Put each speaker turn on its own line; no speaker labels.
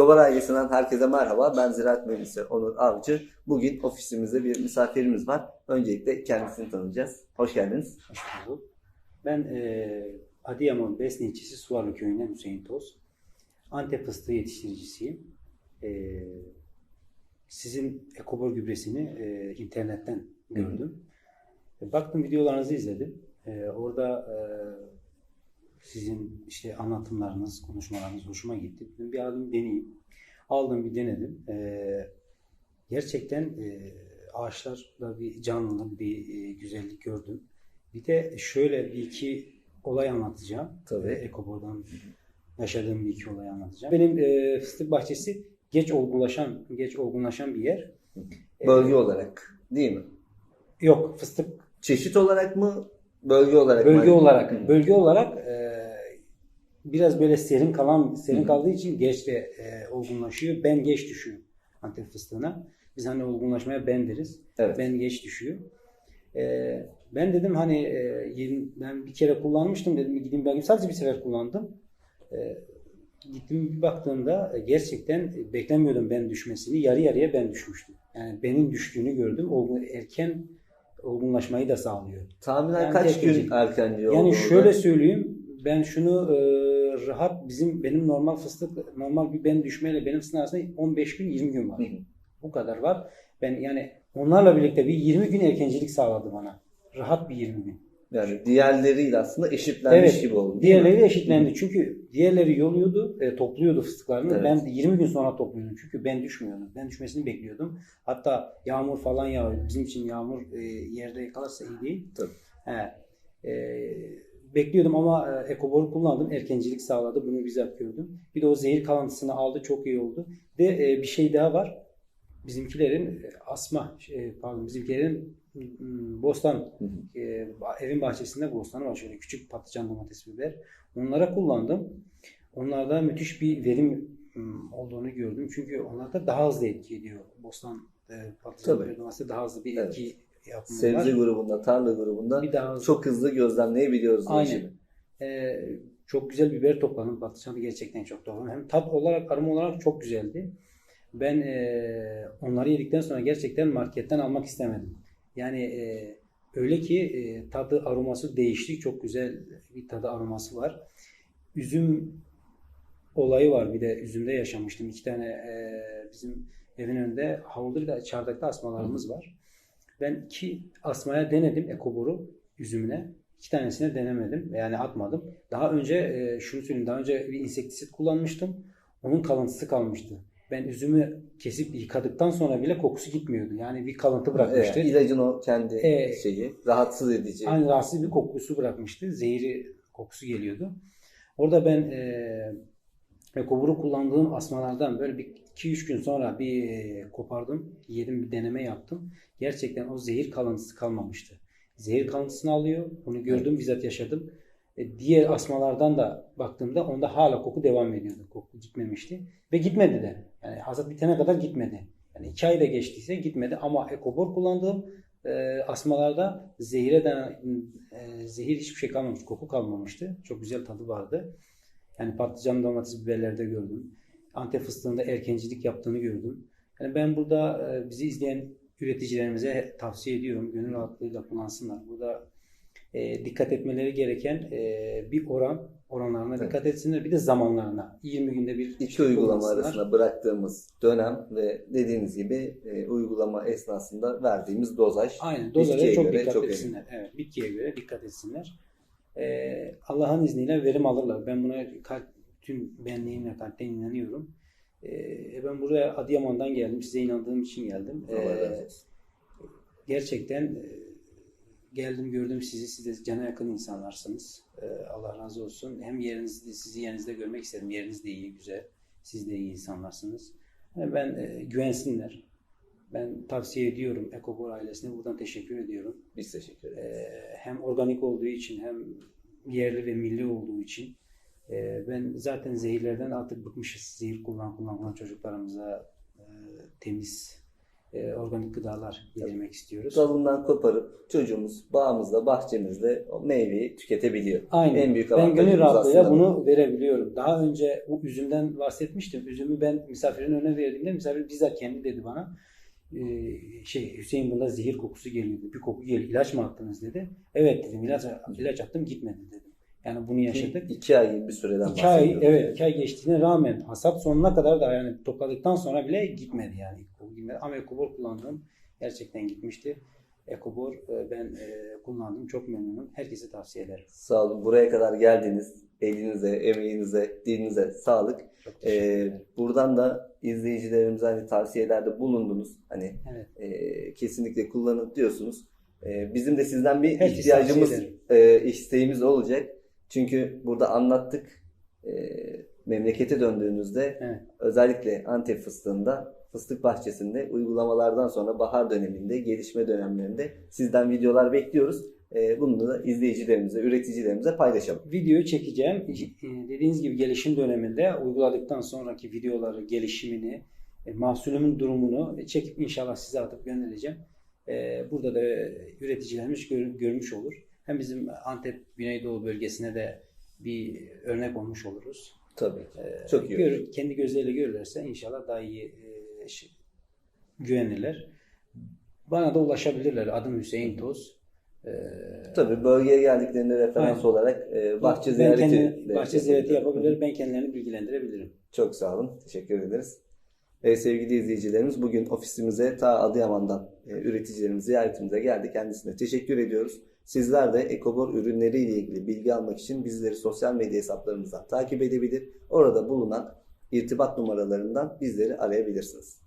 Ekobar ailesinden herkese merhaba. Ben Ziraat Mühendisi Onur Avcı. Bugün ofisimizde bir misafirimiz var. Öncelikle kendisini tanıyacağız. Hoş geldiniz.
Hoş bulduk. Ben e, Adıyaman Besne ilçesi Suvarlı köyünden Hüseyin Toz. Antep fıstığı yetiştiricisiyim. E, sizin ekobor gübresini e, internetten gördüm. E, baktım videolarınızı izledim. E, orada e, sizin işte anlatımlarınız, konuşmalarınız hoşuma gitti. Dedim bir adım deneyeyim. Aldım bir denedim. E, gerçekten e, ağaçlarda bir canlılık, bir e, güzellik gördüm. Bir de şöyle bir iki olay anlatacağım.
Tabii.
E, Ekobor'dan yaşadığım bir iki olay anlatacağım. Benim e, fıstık bahçesi geç olgunlaşan, geç olgunlaşan bir yer. E,
Bölge olarak değil mi?
Yok, fıstık
Çeşit olarak mı? Bölge olarak mı?
bölge olarak,
Hı.
bölge olarak e, biraz böyle serin kalan, serin kaldığı için geç de e, olgunlaşıyor. Ben geç düşüyor Antep fıstığına. Biz hani olgunlaşmaya ben deriz.
Evet.
Ben geç düşüyor. Ee, ben dedim hani e, ben bir kere kullanmıştım dedim gideyim bakayım sadece bir sefer kullandım. Ee, gittim bir baktığımda e, gerçekten e, beklemiyordum ben düşmesini. Yarı yarıya ben düşmüştüm. Yani benim düştüğünü gördüm. Olgun, erken olgunlaşmayı da sağlıyor.
Tahminen
Yani
kaç gün erken diyor
Yani şöyle söyleyeyim ben şunu e, rahat bizim benim normal fıstık normal bir ben düşmeyle benim fıstığın arasında 15 gün 20 gün var.
Hı hı.
Bu kadar var. Ben yani onlarla birlikte bir 20 gün erkencilik sağladı bana. Rahat bir 20 gün.
Yani diğerleriyle aslında eşitlenmiş
Evet,
gibi oldu. değil mi?
Diğerleri de eşitlendi. Çünkü diğerleri yoluyordu, e, topluyordu fıstıklarını.
Evet.
Ben 20 gün sonra topluyordum. Çünkü ben düşmüyordum. Ben düşmesini bekliyordum. Hatta yağmur falan yağıyor. Bizim için yağmur e, yerde yakalarsa iyi değil.
Tabii.
He. E, bekliyordum ama ekoboru kullandım. Erkencilik sağladı. Bunu bizzat gördüm. Bir de o zehir kalıntısını aldı. Çok iyi oldu. Ve e, bir şey daha var. Bizimkilerin e, asma, şey, pardon bizimkilerin mm, bostan
Hı hı.
e, evin bahçesinde bostanı var şöyle küçük patlıcan domates biber. Onlara kullandım. Onlarda müthiş bir verim mm, olduğunu gördüm. Çünkü onlarda daha hızlı etki ediyor. Bostan e, patlıcan biber domatesi daha hızlı bir
Evet.
Yapımı
Sebze grubunda, tarla grubunda
Bir daha
çok hızlı gözlemleyebiliyoruz
Aynen. Ee, çok güzel biber topladım. Patlıcanı gerçekten çok topladım. Hem tat olarak, aroma olarak çok güzeldi. Ben e, onları yedikten sonra gerçekten marketten almak istemedim. Yani e, öyle ki e, tadı, aroması değişti. Çok güzel bir tadı, aroması var. Üzüm olayı var. Bir de üzümde yaşamıştım. İki tane e, bizim evin önünde havluda bir de çardakta asmalarımız var. Ben iki asmaya denedim ekoboru üzümüne. İki tanesine denemedim. Yani atmadım. Daha önce e, şunu söyleyeyim. Daha önce bir insektisit kullanmıştım. Onun kalıntısı kalmıştı. Ben üzümü kesip yıkadıktan sonra bile kokusu gitmiyordu. Yani bir kalıntı bırakmıştı.
Evet, ilacın o kendi
Evet.
şeyi rahatsız edici.
Aynı rahatsız bir kokusu bırakmıştı. Zehri kokusu geliyordu. Orada ben e, ekoburu kullandığım asmalardan böyle bir 2-3 gün sonra bir e, kopardım. Yedim bir deneme yaptım. Gerçekten o zehir kalıntısı kalmamıştı. Zehir kalıntısını alıyor. Bunu gördüm bizzat yaşadım. E, diğer asmalardan da baktığımda onda hala koku devam ediyordu. Koku gitmemişti. Ve gitmedi de. Yani hasat bitene kadar gitmedi. Yani 2 ay da geçtiyse gitmedi. Ama ekobor kullandığım e, asmalarda zehire de e, zehir hiçbir şey kalmamış, koku kalmamıştı. Çok güzel tadı vardı. Yani patlıcan, domates, biberlerde gördüm. Antep fıstığında erkencilik yaptığını gördüm. Yani ben burada e, bizi izleyen üreticilerimize tavsiye ediyorum. Gönül rahatlığıyla kullansınlar. Burada e, dikkat etmeleri gereken e, bir oran, oranlarına
Evet.
dikkat etsinler. Bir de zamanlarına. 20 günde bir
İki uygulama arasında bıraktığımız dönem ve dediğiniz gibi e, uygulama esnasında verdiğimiz dozaj.
Aynen. Dozaja çok dikkat
çok
etsinler. Evet, bitkiye göre dikkat etsinler. Ee, Allah'ın izniyle verim alırlar. Ben buna kalp, tüm benliğimle kalpten inanıyorum. Ee, ben buraya Adıyaman'dan geldim. Size inandığım için geldim.
Olsun.
gerçekten e, geldim gördüm sizi. Siz de cana yakın insanlarsınız. Ee, Allah razı olsun. Hem yerinizde, sizi yerinizde görmek istedim. Yeriniz de iyi, güzel. Siz de iyi insanlarsınız. Yani ben e, güvensinler. Ben tavsiye ediyorum Ekobor ailesine. Buradan teşekkür ediyorum.
Biz teşekkür ederiz.
Ee, hem organik olduğu için hem yerli ve milli olduğu için Ee, ben zaten zehirlerden artık bıkmışız. Zehir kullan kullan kullan çocuklarımıza e, temiz e, organik gıdalar yedirmek istiyoruz.
Dalından koparıp çocuğumuz bağımızda, bahçemizde o meyveyi tüketebiliyor.
Aynen.
En büyük
ben gönül rahatlığıyla
bu.
bunu verebiliyorum. Daha önce bu üzümden bahsetmiştim. Üzümü ben misafirin önüne verdiğimde misafir bizzat kendi dedi bana. E, şey Hüseyin bunda zehir kokusu geliyordu. Bir koku geliyor. İlaç mı attınız dedi. Evet dedim. İlaç, ilaç attım gitmedi dedim. Yani bunu yaşadık.
İki ay gibi bir süreden
İki ay, evet, iki ay geçtiğine rağmen hasat sonuna kadar da yani topladıktan sonra bile gitmedi yani. Gitmedi. Ama Ekobor kullandığım gerçekten gitmişti. Ekobor e, ben e, kullandım. Çok memnunum. Herkese tavsiye ederim.
Sağ olun. Buraya kadar geldiniz. Elinize, emeğinize, dilinize sağlık.
Ederim.
buradan da izleyicilerimize hani tavsiyelerde bulundunuz. Hani
Evet.
e, kesinlikle kullanın diyorsunuz. E, bizim de sizden bir
Herkese
ihtiyacımız, e, isteğimiz olacak. Çünkü burada anlattık. E, memlekete döndüğünüzde
Evet.
özellikle Antep fıstığında fıstık bahçesinde uygulamalardan sonra bahar döneminde, gelişme dönemlerinde sizden videolar bekliyoruz. E, bunu da izleyicilerimize, üreticilerimize paylaşalım.
Video çekeceğim. E, Dediğiniz gibi gelişim döneminde uyguladıktan sonraki videoları, gelişimini, e, mahsulümün durumunu çekip inşallah size atıp göndereceğim. E, Burada da üreticilerimiz gör- görmüş olur. Hem bizim Antep Güneydoğu bölgesine de bir örnek olmuş oluruz.
Tabii.
E,
Çok iyi
gör- kendi gözleriyle görürlerse inşallah daha iyi e, şey- güvenirler. Bana da ulaşabilirler. Adım Hüseyin Toz. E,
Tabii bölgeye geldiklerinde referans
Aynen.
olarak e, bahçe
ben
ziyareti
bahçe ziyareti yapabilir. Ben kendilerini bilgilendirebilirim.
Çok sağ olun. Teşekkür ederiz. Evet, sevgili izleyicilerimiz bugün ofisimize ta Adıyaman'dan e, üreticilerimiz ziyaretimize geldi. Kendisine teşekkür ediyoruz. Sizler de Ekobor ürünleri ile ilgili bilgi almak için bizleri sosyal medya hesaplarımızdan takip edebilir. Orada bulunan irtibat numaralarından bizleri arayabilirsiniz.